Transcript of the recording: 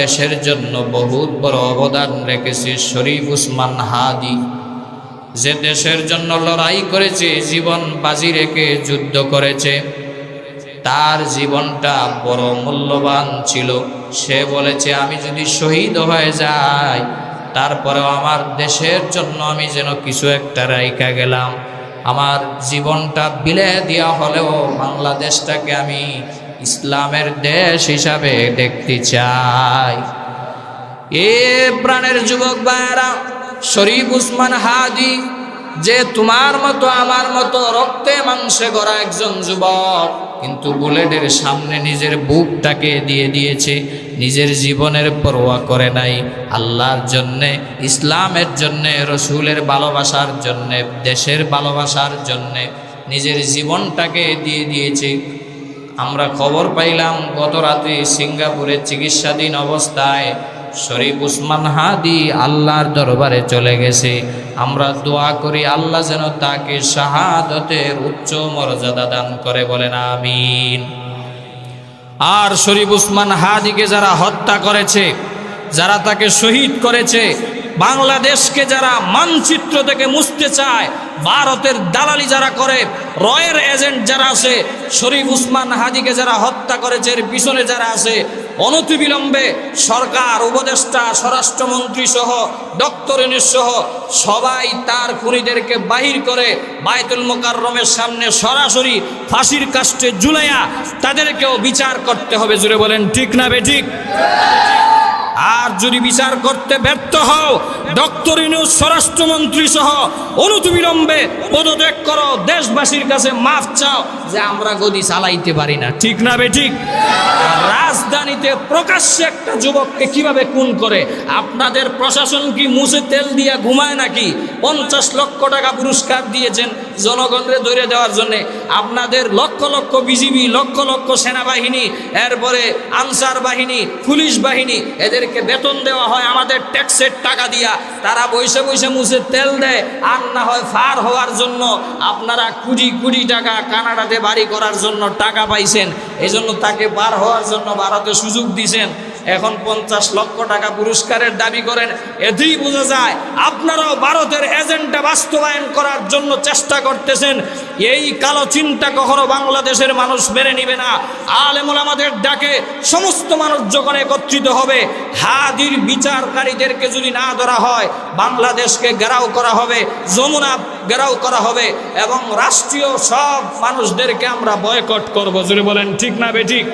দেশের জন্য বহুত বড় অবদান রেখেছে শরীফ উসমান হাদি। যে দেশের জন্য লড়াই করেছে, জীবন বাজি রেখে যুদ্ধ করেছে। তার জীবনটা বড় মূল্যবান ছিল। সে বলেছে, আমি যদি শহীদ হয়ে যাই, তারপরেও আমার দেশের জন্য আমি যেন কিছু একটা রাইকা গেলাম। আমার জীবনটা বিলে দেওয়া হলেও বাংলাদেশটাকে আমি ইসলামের দেশ হিসাবে দেখতে চাই। এ প্রাণের যুবক ভাইয়েরা, শরীফ উসমান হাদি, যে তোমার মতো, আমার মতো রক্তে মাংসে গড়া একজন যুবক, কিন্তু বুলেটের সামনে নিজের বুকটাকে দিয়ে দিয়েছে, নিজের জীবনের পরোয়া করে নাই। আল্লাহর জন্যে, ইসলামের জন্যে, রসুলের ভালোবাসার জন্যে, দেশের ভালোবাসার জন্যে নিজের জীবনটাকে দিয়ে দিয়েছে। আমরা খবর পাইলাম গত রাতে সিঙ্গাপুরে চিকিৎসাধীন অবস্থায় শরীফ উসমান হাদি আল্লাহর দরবারে চলে গেছে। আমরা দোয়া করি আল্লাহ যেন তাকে শাহাদতের উচ্চ মর্যাদা দান করে, বলেন আমিন। আর শরীফ উসমান হাদিকে যারা হত্যা করেছে, যারা তাকে শহীদ করেছে, বাংলাদেশকে যারা মানচিত্র থেকে মুছতে চায় ভারতের দালালি যারা করে, রয়ের এজেন্ট যারা আছে, শরীফ উসমান হাদিকে যারা হত্যা করেছে এর পিছনে যারা আছে, অনতিবিলম্বে সরকার, উপদেষ্টা, স্বরাষ্ট্রমন্ত্রী সহ ডক্টরিনের সহ, সবাই তার খুনিদেরকে বাহির করে বায়তুল মোকাররমের সামনে সরাসরি ফাঁসির কাস্টে জুলাইয়া তাদেরকেও বিচার করতে হবে। জুড়ে বলেন, ঠিক না বে ঠিক? আর যদি বিচার করতে ব্যর্থ হও ডক্টর ইনুস স্বরাষ্ট্রমন্ত্রী সহ অনুতবিলম্বে পদত্যাগ করো। দেশবাসীর কাছে মাফ চাও যে আমরা গদি চালাইতে পারি না। ঠিক না বে ঠিক? রাজধানীতে প্রকাশ্যে একটা যুবককে কীভাবে খুন করে? আপনাদের প্রশাসন কি মুছে তেল দিয়া ঘুমায় নাকি? পঞ্চাশ লক্ষ টাকা পুরস্কার দিয়েছেন জনগণরে ধরে দেওয়ার জন্য। আপনাদের লক্ষ লক্ষ বিজিবি, লক্ষ লক্ষ সেনাবাহিনী, এরপরে আনসার বাহিনী, পুলিশ বাহিনী, এদেরকে বেতন দেওয়া হয়, আমাদের ট্যাক্সের টাকা দিয়া। তারা বসে বসে মুছে তেল দেয়, আর না হয় ফার হওয়ার জন্য আপনারা কোটি কোটি টাকা কানাডাতে বাড়ি করার জন্য টাকা পাইছেন। এই জন্য তাকে বার হওয়ার জন্য ভারতে সুযোগ দিছেন এখন পঞ্চাশ লক্ষ টাকা পুরস্কারের দাবি করেন। এতেই বোঝা যায়, আপনারাও ভারতের এজেন্ডা বাস্তবায়ন করার জন্য চেষ্টা করতেছেন। এই কালো চিন্তা কখনো বাংলাদেশের মানুষ মেনে নিবে না। আলেমুল আমাদের ডাকে সমস্ত মানুষ যখন একত্রিত হবে, হাদির বিচারকারীদেরকে যদি না ধরা হয়, বাংলাদেশকে ঘেরাও করা হবে। যমুনা ঘেরাও করা হবে এবং রাষ্ট্রীয় সব মানুষদেরকে আমরা বয়কট করব। যদি বলেন, ঠিক না বে ঠিক?